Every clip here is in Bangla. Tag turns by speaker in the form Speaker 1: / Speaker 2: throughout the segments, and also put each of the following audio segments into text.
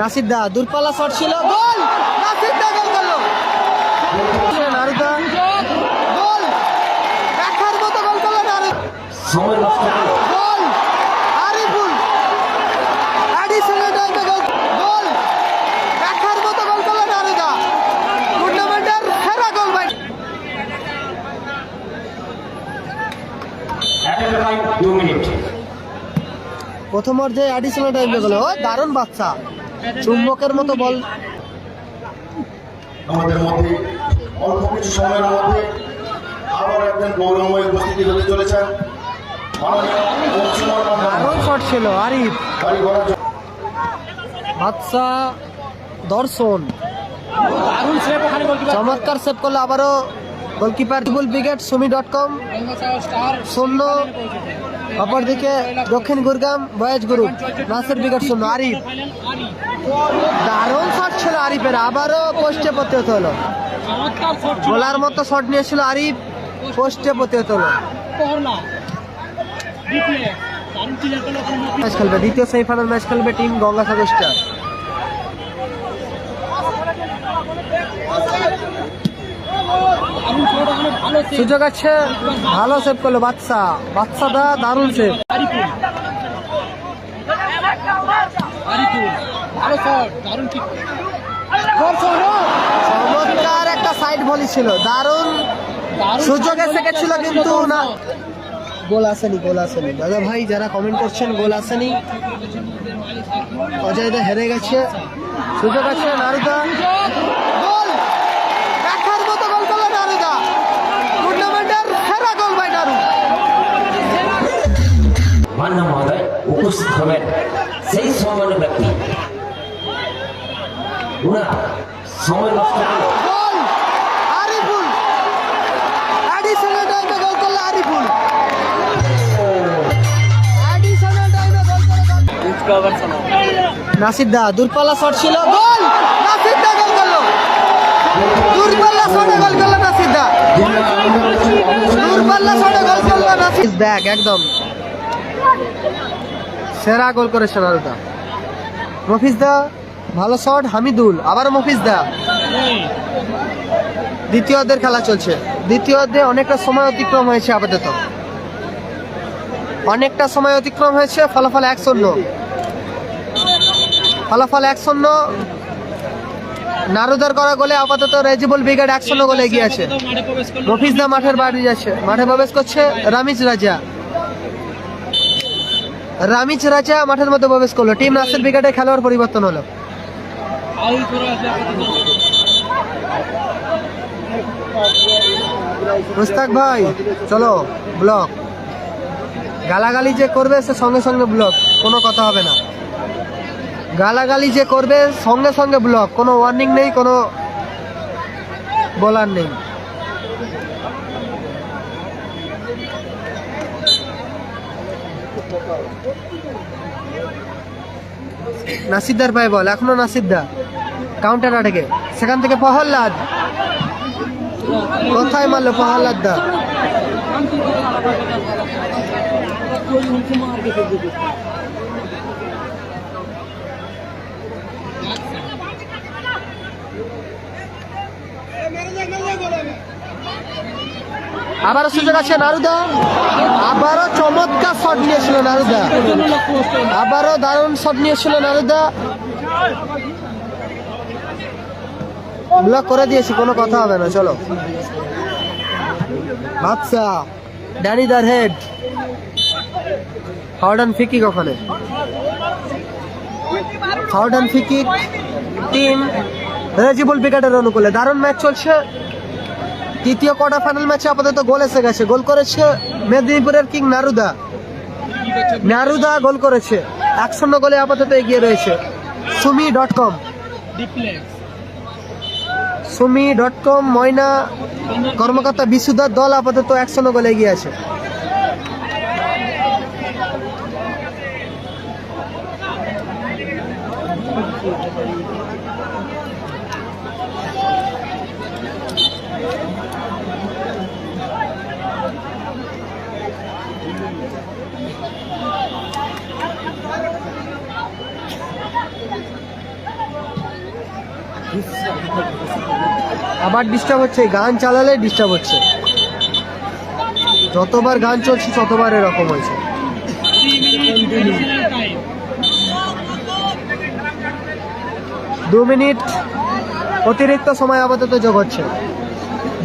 Speaker 1: নাসির দা দূরপাল্লা শট ছিল গোল! নাসির দা গোল করল। নারুদা গোল! দেখার মতো গোল করল নারু গোল! আরিফুল অ্যাডিশনাল টাইমে গোল। গোল! দেখার মতো গোল করল নারুদা। টুর্নামেন্টের সেরা গোল ভাই।
Speaker 2: টাইম
Speaker 1: প্রথম অর্ধে অ্যাডিশনাল টাইমে গেল। ও দারুণ বাচ্চা। চুম্বকের মতো বল।
Speaker 3: আমাদের মধ্যে অল্প কিছু সময়ের মধ্যে আবার একজন গৌরবময় উপস্থিতি হতে চলেছেন।
Speaker 1: ছিল আরিফ। বাচ্চা দর্শন। চমৎকার সেভ করল আবারও গোলকিপার টিবুল ব্রিগেড সুমি ডট কম শূন্য। অপরদিকে দক্ষিণ Gurugram boys group, Nasir brigade শূন্য আরিফ। দারুণ শট ছিল আরিফের, আবারও পোস্টে প্রতিহত হলো। গোলার মতো শট নিয়েছিল আরিফ পোস্টে প্রতিহত হলো। ম্যাচ খেলবে, দ্বিতীয় সেমিফাইনাল ম্যাচ খেলবে টিম গঙ্গাসাগর স্টার সুযোগ আছে, ভালো সেভ করল বাচ্চা বাচ্চাটা দারুণ সেভ চমৎকার একটা সাইড ভলি ছিল, দারুণ। সুযোগ এসে গেছিল কিন্তু না। গোল আসেনি গোল আসেনি। দাদা ভাই, যারা কমেন্ট করছেন, গোল আসেনি। অজয় দা হেরে গেছে। সুযোগ আছে, নারুদা গোল দেখার মতো গোল করল নারুদা টুর্নামেন্টের সেরা গোল ভাই নারু
Speaker 2: মান্য মহোদয় উপস্থিত হবেন সেই ব্যক্তি। উনার সময় নষ্ট করে।
Speaker 1: আরিফুল। অ্যাডিশনাল টাইমে গোল করল আরিফুল। অ্যাডিশনাল টাইমে গোল। করল নাসির দা দূরপাল্লা শট ছিল গোল! নাসির দা সেরা গোল করেছে নারুদা মফিজ দা, ভালো শট হামিদুল। আবার মফিজ দা। দ্বিতীয় অর্ধের খেলা চলছে। দ্বিতীয় অর্ধে অনেকটা সময় অতিক্রম হয়েছে আপাতত। অনেকটা সময় অতিক্রম হয়েছে, ফলাফল এক শূন্য। ফলাফল এক শূন্য নারুদার করা গোলে আপাতত রেজিবুল ব্রিগেড এক শূন্য গোলে এগিয়ে আছে। মফিজদা মাঠের বাড়ি যাচ্ছে। মাঠে প্রবেশ করছে রামিজ রাজা রামিজ রাজা মাঠের মধ্যে প্রবেশ করল। টিম নাসির ব্রিগেডে খেলোয়াড় পরিবর্তন হলো। মুস্তাক ভাই, চলো ব্লক গালাগালি যে করবে সে সঙ্গে সঙ্গে ব্লক কোনো কথা হবে না। গালাগালি যে করবে, সঙ্গে সঙ্গে ব্লক কোনো ওয়ার্নিং নেই, কোনো বলার নেই। নাসিদ্দার পায় বল, এখনও নাসিদ্দা কাউন্টার আটকে সেখান থেকে প্রহল্লাদ কোথায় মারলো প্রহল্লাদ দা আবারও সুযোগ আছে নারুদা। আবারও চমৎকার শট নিয়েছিল নারুদা। আবারও দারুণ শট নিয়েছিল নারুদা। ব্লক করে দিয়েছি, কোনো কথা হবে না, চলো। বাদশা ড্যানিদার হেড হাওডান ফিকি কখনে হাওডান ফিকি টিম রেজিবুল ব্রিগেডের অনুকূলে। দারুণ ম্যাচ চলছে। তৃতীয় কোয়ার্টার ফাইনাল ম্যাচে আপাতত গোল এসে গেছে। গোল করেছে মেদিনীপুরের কিং নারুদা। নারুদা গোল করেছে। এক গোলে আপাতত এগিয়ে রয়েছে। Sumi dot com Sumi dot com Moyna কর্মকর্তা বিশুদার দল আপাতত এক গোলে এগিয়ে আছে। আবার ডিস্টার্ব হচ্ছে গান চালালে ডিস্টার্ব হচ্ছে। যতবার গান চলছে ততবার এরকম হয়েছে। দু মিনিট অতিরিক্ত সময় আপাতত যোগ হচ্ছে।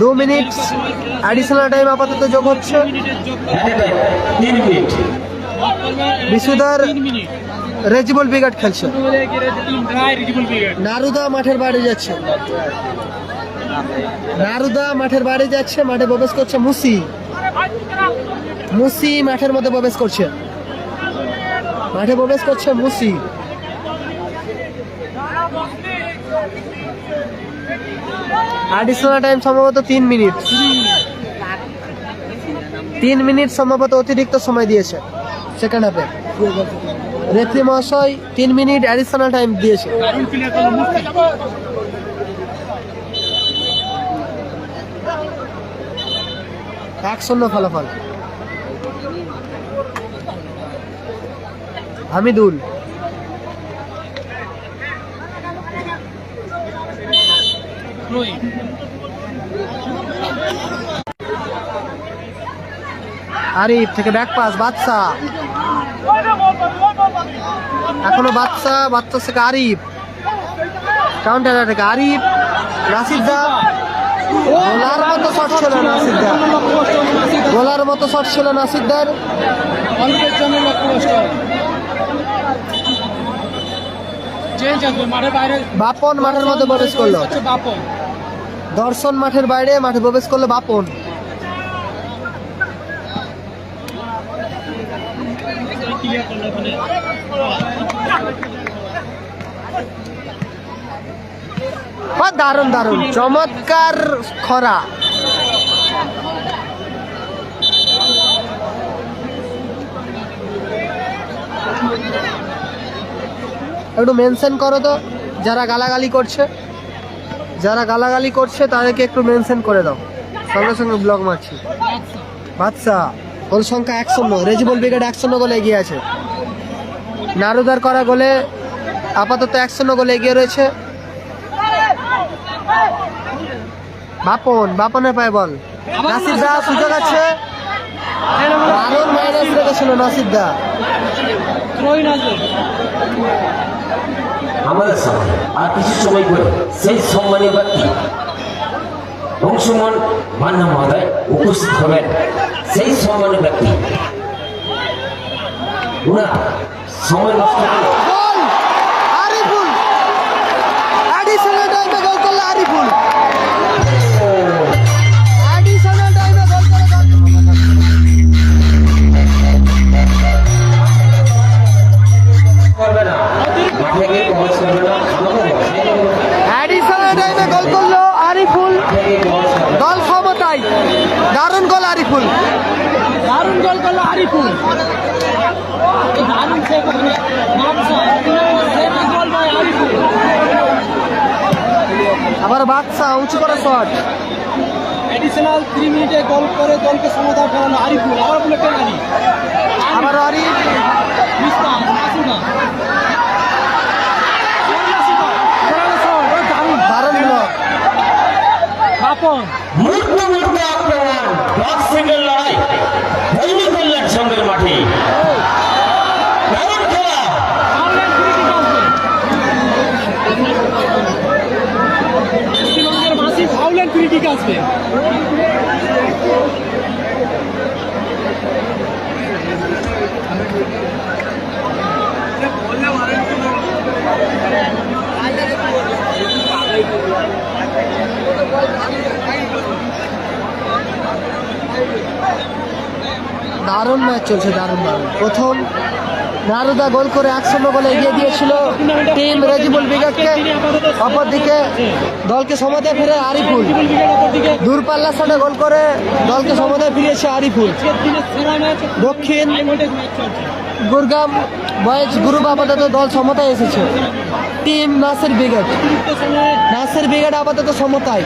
Speaker 1: দু মিনিট অ্যাডিশনাল টাইম আপাতত যোগ হচ্ছে।
Speaker 2: তিন
Speaker 1: বিশুদার রেজিবল ব্রিগেড খেলছে। নারুদা মাঠের বাইরে যাচ্ছে। নারুদা মাঠের বাইরে যাচ্ছে, মাঠে প্রবেশ করছে মুসি। মুসি মাঠের মধ্যে প্রবেশ করছে। মাঠে প্রবেশ করছে মুসি। অ্যাডিশনাল টাইম সম্ভবত তিন মিনিট। তিন মিনিট সম্ভবত অতিরিক্ত সময় দিয়েছে। সেকেন্ড হাফে রেফরি মহাশয় তিন মিনিট অ্যাডিশনাল টাইম দিয়েছে। এক শূন্য ফলাফল। হামিদুল। আরিফ থেকে ব্যাক পাস বাদশা এখনও বাচ্চা বাচ্চা থেকে আরিফ কাউন্টার থেকে আরিফ রাশিদা, গোলার মতো শট ছিল নাসিদ্দার গোলার মতো শট ছিল নাসিদ্দার বাপন মাঠের মধ্যে প্রবেশ করল। দর্শন মাঠের বাইরে মাঠে প্রবেশ করল বাপন।
Speaker 4: ক্লিয়ার করল
Speaker 1: দারুণ দারুণ। চমৎকার খরা। একটু মেনশন করো তো, যারা গালাগালি করছে। যারা গালাগালি করছে, তাদেরকে একটু মেনশন করে দাও। সঙ্গে সঙ্গে ব্লগ মারছি। বাচ্চা গোল সংখ্যা এক শূন্য রেজিবল ব্রিগেড এক গোলে এগিয়ে আছে। নারুদার করা গোলে আপাতত এক শূন্য গোলে এগিয়ে রয়েছে। বাপন বাপনের পায়ে বল। নাসির দা সুযোগ আছে। দারুণ মাইনাস রেখেছিল নাসির দা।
Speaker 2: আমাদের সামনে আর কিছু সময় পরে সেই সম্মানীয় ব্যক্তি অংশমন মান্না মহোদয় উপস্থিত হবেন। সেই সম্মানীয় ব্যক্তি। ওনারা সময় নষ্ট
Speaker 1: গোল করল। আরিফুল দারুণ গোল আবার বাদশা উঁচু করে শট
Speaker 4: এডিশনাল থ্রি মিনিটে গোল করে দলকে সমতা ফেরানো আরিফুল। আবার বলে পেনালি
Speaker 1: আবার আরিফ।
Speaker 4: মিস্তান মাসুদা। বাপন।
Speaker 2: মুহূর্ত মুহূর্ত আক্রমণ ব্লক লড়াই মাঠে।
Speaker 4: আসবে শ্রীলঙ্কার মাসি ফাউলেন ফ্রি কিক আসবে
Speaker 1: দারুণ ম্যাচ চলছে, দারুণ দারুণ প্রথম নারুদা গোল করে এক শূন্য গোলে এগিয়ে দিয়েছিল টিম রেজিবুল ব্রিগেডকে অপরদিকে দলকে সমতায় ফিরে আরিফুল। দূরপাল্লার সাথে গোল করে দলকে সমতায় ফিরিয়েছে আরিফুল। দক্ষিণ গুরগাম বয়েজ গ্রুপ আপাতত দল সমতায় এসেছে। Team Naser brigade Naser brigade আপাতত সমতায়।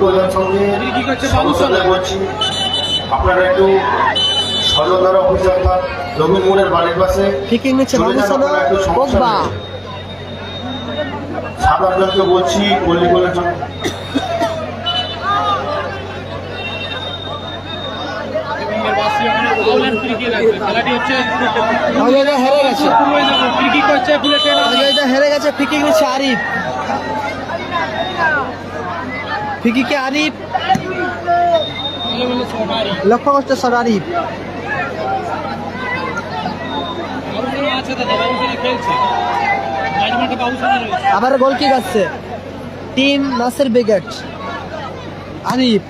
Speaker 3: কল্যাণ সঙ্গে? বলছি আপনারা একটু সজলধারা অভিযাত্রা রবীন্দ্র মোড়ের বাড়ির পাশে একটু সমস্যা নেই। সাধারণকে বলছি কল্যাণ সঙ্গে
Speaker 1: হেরে গেছে। গেছে ফিকিং নিচ্ছে আরিফ। ফিকিকে আরিফ। লক্ষ্য করছে সর আরিফ। আবার গোল কি আসছে। Team Nasir brigade. Arif.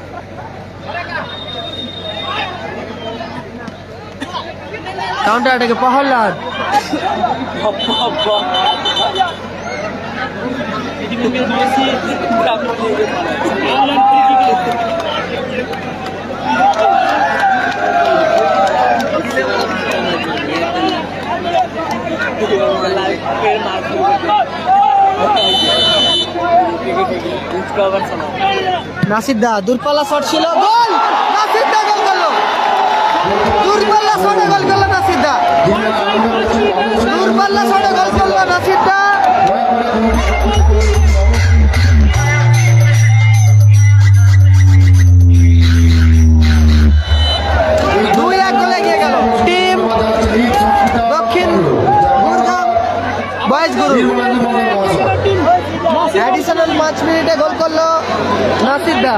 Speaker 1: Counter অ্যাটাকে Prahlad
Speaker 4: ইতিমধ্যে মেসি আউলান ফ্রি কিক
Speaker 1: নাসির দা দূরপাল্লা শট ছিল গোল! নাসির দা গোল করল। দূরপাল্লা শটে গোল করল নাসির দা দূরপাল্লা শটে গোল করল দক্ষিণ গুরগাম বয়েজ গুরু। অ্যাডিশনাল পাঁচ মিনিটে গোল করল নাসির দা।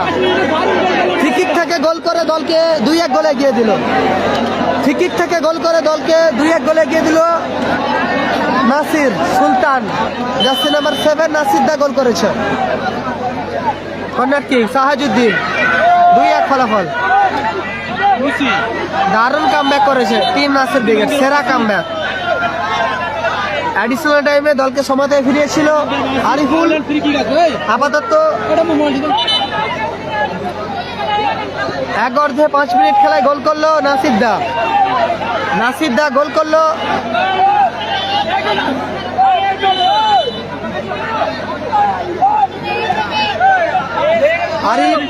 Speaker 1: ফিকিক থেকে গোল করে দলকে দুই এক গোলে এগিয়ে দিল। ফিকিক থেকে গোল করে দলকে দুই এক গোলে এগিয়ে দিল Nasir Sultan. Jersey number seven Nasir da goal করেছে। Corner kick Sahajuddin. দুই এক ফলাফল। দারুণ কামব্যাক করেছে। টিম নাসির ব্রিগেড সেরা কামব্যাক অ্যাডিশনাল টাইমে দলকে সমাতে ফিরিয়েছিল আরিফুল। আপাতত এক অর্ধে পাঁচ মিনিট খেলায় গোল করল নাসির দা। নাসির দা গোল করল। আরিফ